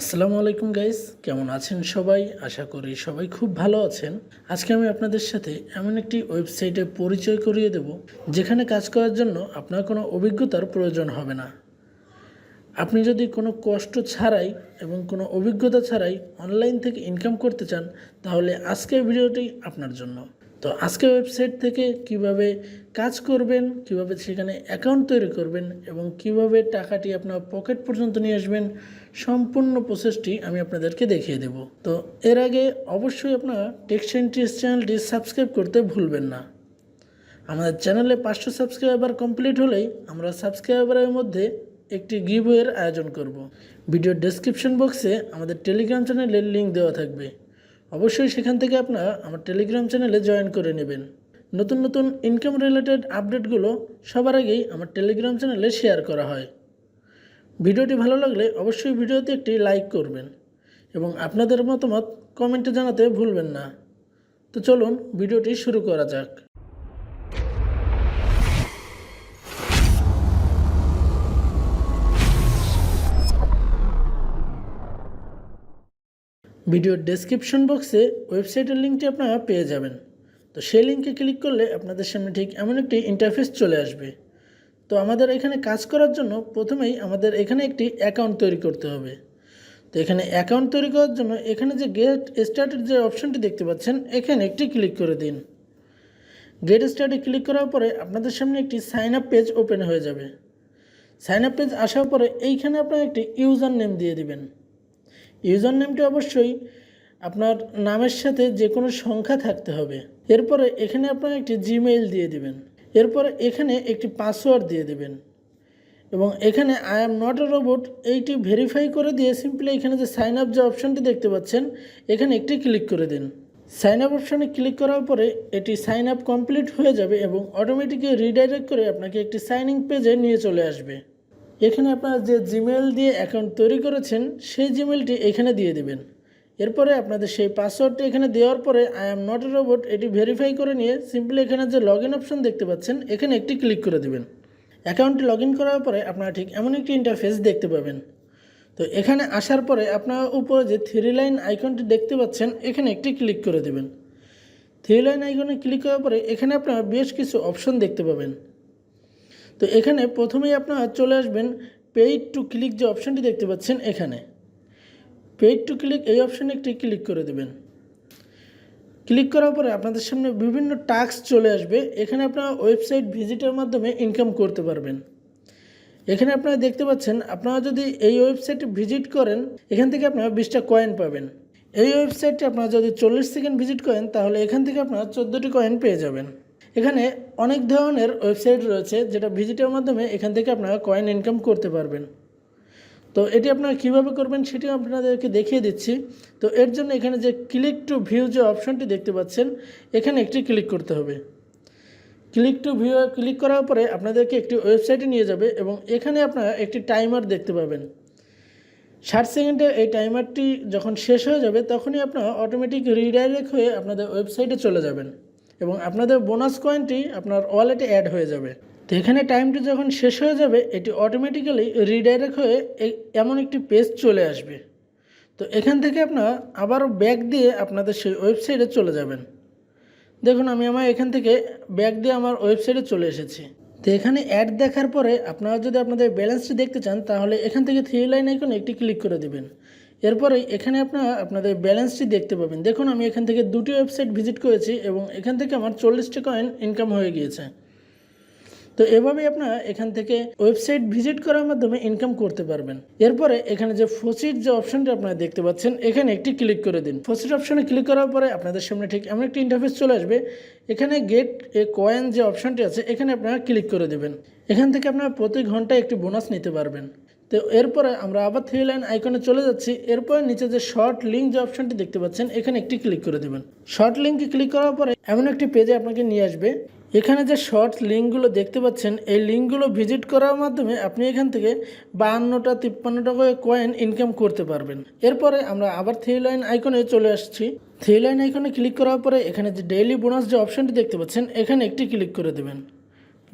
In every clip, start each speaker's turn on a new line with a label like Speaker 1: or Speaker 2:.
Speaker 1: আসসালামু আলাইকুম গাইস, কেমন আছেন সবাই? আশা করি সবাই খুব ভালো আছেন। আজকে আমি আপনাদের সাথে এমন একটি ওয়েবসাইটে পরিচয় করিয়ে দেব, যেখানে কাজ করার জন্য আপনার কোনো অভিজ্ঞতার প্রয়োজন হবে না। আপনি যদি কোনো কষ্ট ছাড়াই এবং কোনো অভিজ্ঞতা ছাড়াই অনলাইন থেকে ইনকাম করতে চান, তাহলে আজকের ভিডিওটি আপনার জন্য। তো আজকের ওয়েবসাইট থেকে কীভাবে কাজ করবেন, কীভাবে সেখানে অ্যাকাউন্ট তৈরি করবেন এবং কীভাবে টাকাটি আপনার পকেট পর্যন্ত নিয়ে আসবেন, সম্পূর্ণ প্রসেসটি আমি আপনাদেরকে দেখিয়ে দেব। তো এর আগে অবশ্যই আপনারা টেক্সট এন্ট্রিস চ্যানেলটি সাবস্ক্রাইব করতে ভুলবেন না। আমাদের চ্যানেলে পাঁচশো সাবস্ক্রাইবার কমপ্লিট হলেই আমরা সাবস্ক্রাইবারের মধ্যে একটি গিভওয়ের আয়োজন করব। ভিডিও ডেসক্রিপশন বক্সে আমাদের টেলিগ্রাম চ্যানেলের লিঙ্ক দেওয়া থাকবে। অবশ্যই সেখান থেকে আপনারা আমার টেলিগ্রাম চ্যানেলে জয়েন করে নেবেন। নতুন নতুন ইনকাম রিলেটেড আপডেটগুলো সবার আগেই আমার টেলিগ্রাম চ্যানেলে শেয়ার করা হয়। ভিডিওটি ভালো লাগলে অবশ্যই ভিডিওতে একটি লাইক করবেন এবং আপনাদের মতামত কমেন্টে জানাতে ভুলবেন না। তো চলুন, ভিডিওটি শুরু করা যাক। ভিডিওর ডেসক্রিপশন বক্সে ওয়েবসাইটের লিঙ্কটি আপনারা পেয়ে যাবেন। তো সেই লিঙ্কে ক্লিক করলে আপনাদের সামনে ঠিক এমন একটি ইন্টারফেস চলে আসবে। তো আমাদের এখানে কাজ করার জন্য প্রথমেই আমাদের এখানে একটি অ্যাকাউন্ট তৈরি করতে হবে। তো এখানে অ্যাকাউন্ট তৈরি করার জন্য এখানে যে গেট স্টার্টের যে অপশনটি দেখতে পাচ্ছেন, এখানে একটি ক্লিক করে দিন। গেট স্টার্টে ক্লিক করার পরে আপনাদের সামনে একটি সাইন আপ পেজ ওপেন হয়ে যাবে। সাইন আপ পেজ আসার পরে এইখানে আপনারা একটি ইউজার নেম দিয়ে দিবেন। ইউজার নেমটি অবশ্যই আপনার নামের সাথে যে কোনো সংখ্যা থাকতে হবে। এরপরে এখানে আপনার একটি জিমেইল দিয়ে দিবেন। এরপরে এখানে একটি পাসওয়ার্ড দিয়ে দিবেন। এবং এখানে I am not a robot eighty verify করে দিয়ে সিম্পলি এখানে যে সাইন আপ যে অপশনটি দেখতে পাচ্ছেন, এখানে একটি ক্লিক করে দিন। সাইন আপ অপশানে ক্লিক করার পরে এটি সাইন আপ কমপ্লিট হয়ে যাবে এবং অটোমেটিকলি রিডাইরেক্ট করে আপনাকে একটি সাইনিং পেজে নিয়ে চলে আসবে। এখানে আপনারা যে জিমেল দিয়ে অ্যাকাউন্ট তৈরি করেছেন, সেই জিমেলটি এখানে দিয়ে দেবেন। এরপরে আপনাদের সেই পাসওয়ার্ডটি এখানে দেওয়ার পরে I am not a robot এটি ভেরিফাই করে নিয়ে সিম্পলি এখানে যে লগ ইন অপশন দেখতে পাচ্ছেন, এখানে একটি ক্লিক করে দেবেন। অ্যাকাউন্টটি লগ ইন করার পরে আপনারা ঠিক এমন একটি ইন্টারফেস দেখতে পাবেন। তো এখানে আসার পরে আপনারা উপরে যে থ্রি লাইন আইকনটি দেখতে পাচ্ছেন, এখানে একটি ক্লিক করে দেবেন। থ্রি লাইন আইকনে ক্লিক করার পরে এখানে আপনারা বেশ কিছু অপশন দেখতে পাবেন। তো এখানে প্রথমেই আপনারা চলে আসবেন পেইড টু ক্লিক যে অপশানটি দেখতে পাচ্ছেন এখানে। পেইড টু ক্লিক এই অপশানে একটি ক্লিক করে দেবেন। ক্লিক করার পরে আপনাদের সামনে বিভিন্ন টাস্ক চলে আসবে। এখানে আপনারা ওয়েবসাইট ভিজিটের মাধ্যমে ইনকাম করতে পারবেন। এখানে আপনারা দেখতে পাচ্ছেন, আপনারা যদি এই ওয়েবসাইটে ভিজিট করেন, এখান থেকে আপনারা বিশটা কয়েন পাবেন। এই ওয়েবসাইটটি আপনারা যদি চল্লিশ সেকেন্ড ভিজিট করেন, তাহলে এখান থেকে আপনারা চোদ্দোটি কয়েন পেয়ে যাবেন। এখানে অনেক ধরনের ওয়েবসাইট রয়েছে যেটা ভিজিটের মাধ্যমে এখান থেকে আপনারা কয়েন ইনকাম করতে পারবেন। তো এটি আপনারা কীভাবে করবেন সেটিও আপনাদেরকে দেখিয়ে দিচ্ছি। তো এর জন্য এখানে যে ক্লিক টু ভিউ যে অপশনটি দেখতে পাচ্ছেন, এখানে একটি ক্লিক করতে হবে। ক্লিক টু ভিউ ক্লিক করার পরে আপনাদেরকে একটি ওয়েবসাইটে নিয়ে যাবে এবং এখানে আপনারা একটি টাইমার দেখতে পাবেন। ষাট সেকেন্ডে এই টাইমারটি যখন শেষ হয়ে যাবে, তখনই আপনারা অটোমেটিক রিডাইরেক্ট হয়ে আপনাদের ওয়েবসাইটে চলে যাবেন। এবং আপনাদের বোনাস কয়েনটি আপনার ওয়ালেটে অ্যাড হয়ে যাবে। তো এখানে টাইমটি যখন শেষ হয়ে যাবে, এটি অটোমেটিক্যালি রিডাইরেক্ট হয়ে এমন একটি পেজ চলে আসবে। তো এখান থেকে আপনারা আবারও ব্যাক দিয়ে আপনাদের সেই ওয়েবসাইটে চলে যাবেন। দেখুন, আমি আমার এখান থেকে ব্যাক দিয়ে আমার ওয়েবসাইটে চলে এসেছি। তো এখানে অ্যাড দেখার পরে আপনারা যদি আপনাদের ব্যালেন্সটি দেখতে চান, তাহলে এখান থেকে থ্রি লাইন আইকনে একটি ক্লিক করে দেবেন। এরপরে এখানে আপনারা আপনাদের ব্যালেন্সটি দেখতে পাবেন। দেখুন, আমি এখান থেকে দুটি ওয়েবসাইট ভিজিট করেছি এবং এখান থেকে আমার চল্লিশটি কয়েন ইনকাম হয়ে গিয়েছে। তো এভাবেই আপনারা এখান থেকে ওয়েবসাইট ভিজিট করার মাধ্যমে ইনকাম করতে পারবেন। এরপরে এখানে যে ফসিট যে অপশনটি আপনারা দেখতে পাচ্ছেন, এখানে একটি ক্লিক করে দিন। ফসিট অপশনে ক্লিক করার পরে আপনাদের সামনে ঠিক এমন একটি ইন্টারফেস চলে আসবে। এখানে গেট এ কয়েন যে অপশনটি আছে, এখানে আপনারা ক্লিক করে দেবেন। এখান থেকে আপনারা প্রতি ঘন্টায় একটি বোনাস নিতে পারবেন। তো এরপরে আমরা আবার থ্রি লাইন আইকনে চলে যাচ্ছি। এরপরে নিচে যে শর্ট লিঙ্ক যে অপশনটি দেখতে পাচ্ছেন, এখানে একটি ক্লিক করে দেবেন। শর্ট লিঙ্কে ক্লিক করার পরে এমন একটি পেজে আপনাকে নিয়ে আসবে। এখানে যে শর্ট লিঙ্কগুলো দেখতে পাচ্ছেন, এই লিঙ্কগুলো ভিজিট করার মাধ্যমে আপনি এখান থেকে বাহান্নটা, তিপ্পান্নটা করে কয়েন ইনকাম করতে পারবেন। এরপরে আমরা আবার থ্রি লাইন আইকনে চলে আসছি। থ্রি লাইন আইকনে ক্লিক করার পরে এখানে যে ডেইলি বোনাস যে অপশনটি দেখতে পাচ্ছেন, এখানে একটি ক্লিক করে দেবেন।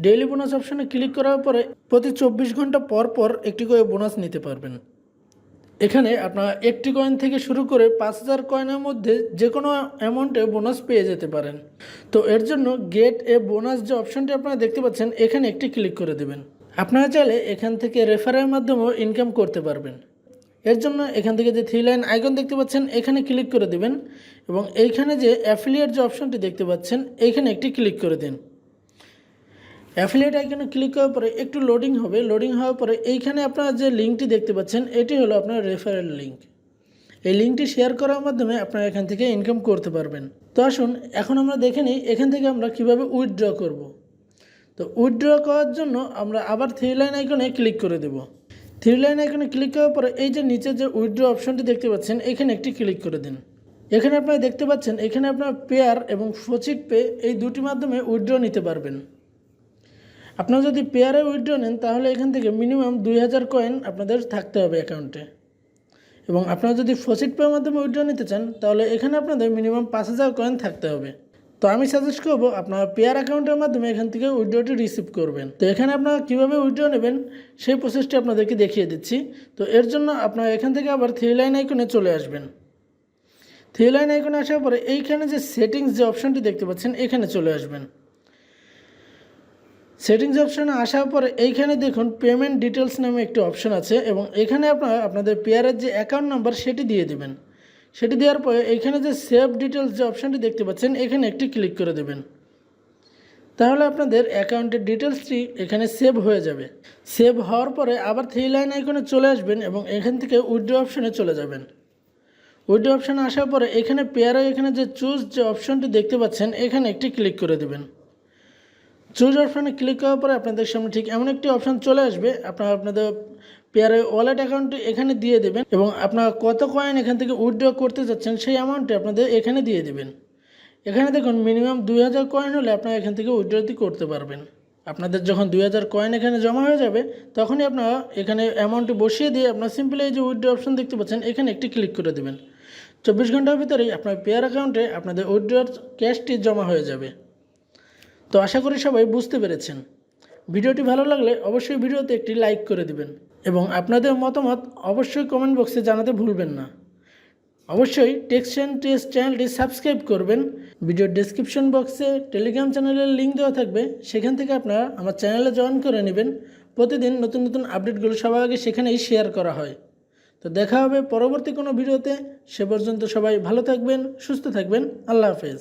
Speaker 1: ডেইলি বোনাস অপশানে ক্লিক করার পরে প্রতি চব্বিশ ঘণ্টা পর পর একটি করে বোনাস নিতে পারবেন। এখানে আপনারা একটি কয়েন থেকে শুরু করে পাঁচ হাজার কয়েনের মধ্যে যে কোনো অ্যামাউন্টে বোনাস পেয়ে যেতে পারেন। তো এর জন্য গেট এ বোনাস যে অপশনটি আপনারা দেখতে পাচ্ছেন, এখানে একটি ক্লিক করে দেবেন। আপনারা চাইলে এখান থেকে রেফারের মাধ্যমেও ইনকাম করতে পারবেন। এর জন্য এখান থেকে যে থ্রি লাইন আইকন দেখতে পাচ্ছেন, এখানে ক্লিক করে দেবেন এবং এইখানে যে অ্যাফিলিয়েট যে অপশনটি দেখতে পাচ্ছেন, এইখানে একটি ক্লিক করে দিন। অ্যাফিলিয়েট আইকনে ক্লিক করার পরে একটু লোডিং হবে। লোডিং হওয়ার পরে এইখানে আপনারা যে লিঙ্কটি দেখতে পাচ্ছেন, এটি হলো আপনার রেফারেল লিঙ্ক এই লিঙ্কটি শেয়ার করার মাধ্যমে আপনারা এখান থেকে ইনকাম করতে পারবেন। তো আসুন, এখন আমরা দেখে নিই এখান থেকে আমরা কীভাবে উইথড্র করব। তো উইথড্র করার জন্য আমরা আবার থ্রি লাইন আইকনে ক্লিক করে দেব। থ্রি লাইন আইকনে ক্লিক করার পরে এই যে নিচে যে উইথড্র অপশনটি দেখতে পাচ্ছেন, এখানে একটি ক্লিক করে দিন। এখানে আপনারা দেখতে পাচ্ছেন, এখানে আপনার পেয়ার এবং ফচিট পে এই দুটি মাধ্যমে উইথড্র নিতে পারবেন। আপনারা যদি পেয়ারে উইথড্র নেন, তাহলে এখান থেকে মিনিমাম দুই হাজার কয়েন আপনাদের থাকতে হবে অ্যাকাউন্টে এবং আপনারা যদি ফসিট পের মাধ্যমে উইথড্র নিতে চান, তাহলে এখানে আপনাদের মিনিমাম পাঁচ হাজার কয়েন থাকতে হবে। তো আমি সাজেস্ট করব, আপনারা পেয়ার অ্যাকাউন্টের মাধ্যমে এখান থেকে উইথড্রটি রিসিভ করবেন। তো এখানে আপনারা কীভাবে উইথড্র নেবেন, সেই প্রসেসটি আপনাদেরকে দেখিয়ে দিচ্ছি। তো এর জন্য আপনারা এখান থেকে আবার থ্রি লাইন আইকনে চলে আসবেন। থ্রি লাইন আইকনে আসার পরে এইখানে যে সেটিংস যে অপশনটি দেখতে পাচ্ছেন, এখানে চলে আসবেন। সেটিংস অপশানে আসার পরে এইখানে দেখুন পেমেন্ট ডিটেলস নামে একটি অপশন আছে এবং এখানে আপনারা আপনাদের পেয়ারের যে অ্যাকাউন্ট নাম্বার সেটি দিয়ে দেবেন। সেটি দেওয়ার পরে এখানে যে সেভ ডিটেলস যে অপশানটি দেখতে পাচ্ছেন, এখানে একটি ক্লিক করে দেবেন। তাহলে আপনাদের অ্যাকাউন্টের ডিটেলসটি এখানে সেভ হয়ে যাবে। সেভ হওয়ার পরে আবার থ্রি লাইন আইকনে চলে আসবেন এবং এখান থেকে উইড্রো অপশানে চলে যাবেন। উইড্রো অপশানে আসার পরে এখানে পেয়ারে এখানে যে চুজ যে অপশনটি দেখতে পাচ্ছেন, এখানে একটি ক্লিক করে দেবেন। চুজ অপশানে ক্লিক করার পরে আপনাদের সামনে ঠিক এমন একটি অপশান চলে আসবে। আপনারা আপনাদের পেয়ারে ওয়ালেট অ্যাকাউন্টটি এখানে দিয়ে দেবেন এবং আপনারা কত কয়েন এখান থেকে উইথড্র করতে যাচ্ছেন সেই অ্যামাউন্টটি আপনাদের এখানে দিয়ে দেবেন। এখানে দেখুন মিনিমাম দুই হাজার কয়েন হলে আপনারা এখান থেকে উইথড্রটি করতে পারবেন। আপনাদের যখন দুই হাজার কয়েন এখানে জমা হয়ে যাবে, তখনই আপনারা এখানে অ্যামাউন্টটি বসিয়ে দিয়ে আপনার সিম্পলি এই যে উইথড্র অপশন দেখতে পাচ্ছেন, এখানে একটি ক্লিক করে দেবেন। চব্বিশ ঘণ্টার ভিতরেই আপনার পেয়ার অ্যাকাউন্টে আপনাদের উইথড্রর ক্যাশটি জমা হয়ে যাবে। তো আশা করি সবাই বুঝতে পেরেছেন। ভিডিওটি ভালো লাগলে অবশ্যই ভিডিওতে একটি লাইক করে দিবেন এবং আপনাদের মতামত অবশ্যই কমেন্ট বক্সে জানাতে ভুলবেন না। অবশ্যই টেক্সট অ্যান্ড টেস্ট চ্যানেলটি সাবস্ক্রাইব করবেন। ভিডিওর ডেসক্রিপশন বক্সে টেলিগ্রাম চ্যানেলের লিঙ্ক দেওয়া থাকবে। সেখান থেকে আপনারা আমার চ্যানেলে জয়েন করে নেবেন। প্রতিদিন নতুন নতুন আপডেটগুলো সবার আগে সেখানেই শেয়ার করা হয়। তো দেখা হবে পরবর্তী কোনো ভিডিওতে। সে পর্যন্ত সবাই ভালো থাকবেন, সুস্থ থাকবেন। আল্লাহ হাফেজ।